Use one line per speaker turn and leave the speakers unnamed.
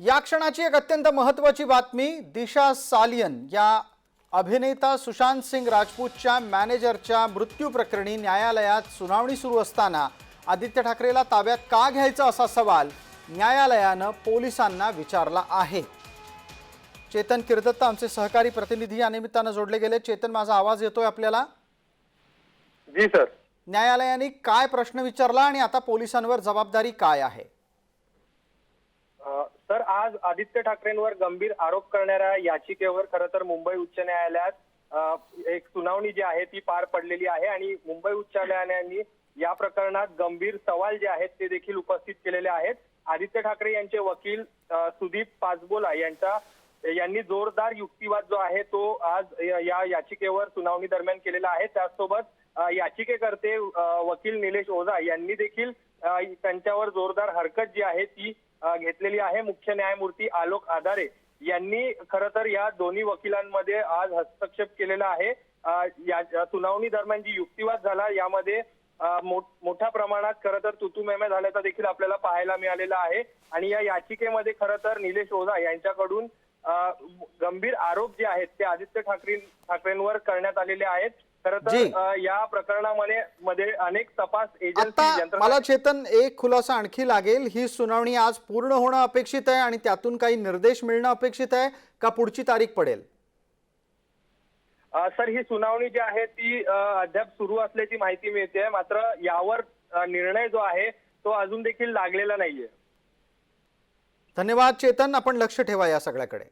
या क्षणाची एक अत्यंत महत्त्वाची बातमी दिशा सालियन या अभिनेता सुशांत सिंग राजपूतच्या मॅनेजरच्या मृत्यू प्रकरणी न्यायालयात सुनावणी सुरू असताना आदित्य ठाकरेला ताब्यात का घ्यायचा असा सवाल न्यायालयानं पोलिसांना विचारला आहे. चेतन किर्दत्त आमचे सहकारी प्रतिनिधी या निमित्तानं जोडले गेले. चेतन माझा आवाज येतोय आपल्याला?
जी सर.
न्यायालयाने काय प्रश्न विचारला आणि आता पोलिसांवर जबाबदारी काय आहे?
आज आदित्य ठाकरेंवर गंभीर आरोप करणाऱ्या याचिकेवर खरं तर मुंबई उच्च न्यायालयात एक सुनावणी जी आहे ती पार पडलेली आहे आणि मुंबई उच्च न्यायालयाने या प्रकरणात गंभीर सवाल जे आहेत ते देखील उपस्थित केलेले आहेत. आदित्य ठाकरे यांचे वकील सुदीप पाचबोला यांचा यांनी जोरदार युक्तिवाद जो आहे तो आज या- याचिकेवर सुनावणी दरम्यान केलेला आहे. त्याचसोबत याचिकेकर्ते वकील निलेश ओझा यांनी देखील त्यांच्यावर जोरदार हरकत जी आहे ती घेतलेली आहे. मुख्य न्यायमूर्ती आलोक आधारे यांनी खर तर या दोन्ही वकिलांमध्ये आज हस्तक्षेप केलेला आहे. या सुनावणी दरम्यान जी युक्तिवाद झाला यामध्ये मोठ्या प्रमाणात खरं तर तुतुमेम्या झाल्याचा देखील आपल्याला पाहायला मिळालेला आहे. आणि या याचिकेमध्ये खरं तर निलेश ओझा यांच्याकडून गंभीर आरोप जे आहेत ते आदित्य ठाकरे ठाकरेंवर करण्यात आलेले आहेत. खरं
जी.
तर या प्रकरणामध्ये मध्ये अनेक तपास एजन्सी
मला चेतन एक खुलासा आणखी लागेल. ही सुनावणी आज पूर्ण होणं अपेक्षित आहे आणि त्यातून काही निर्देश मिळणं अपेक्षित आहे का पुढची तारीख पडेल?
सर ही सुनावणी जी आहे ती अद्याप सुरू असल्याची माहिती मिळते मात्र यावर निर्णय जो आहे तो अजून देखील लागलेला नाहीये.
धन्यवाद चेतन. आपण लक्ष ठेवा या सगळ्याकडे.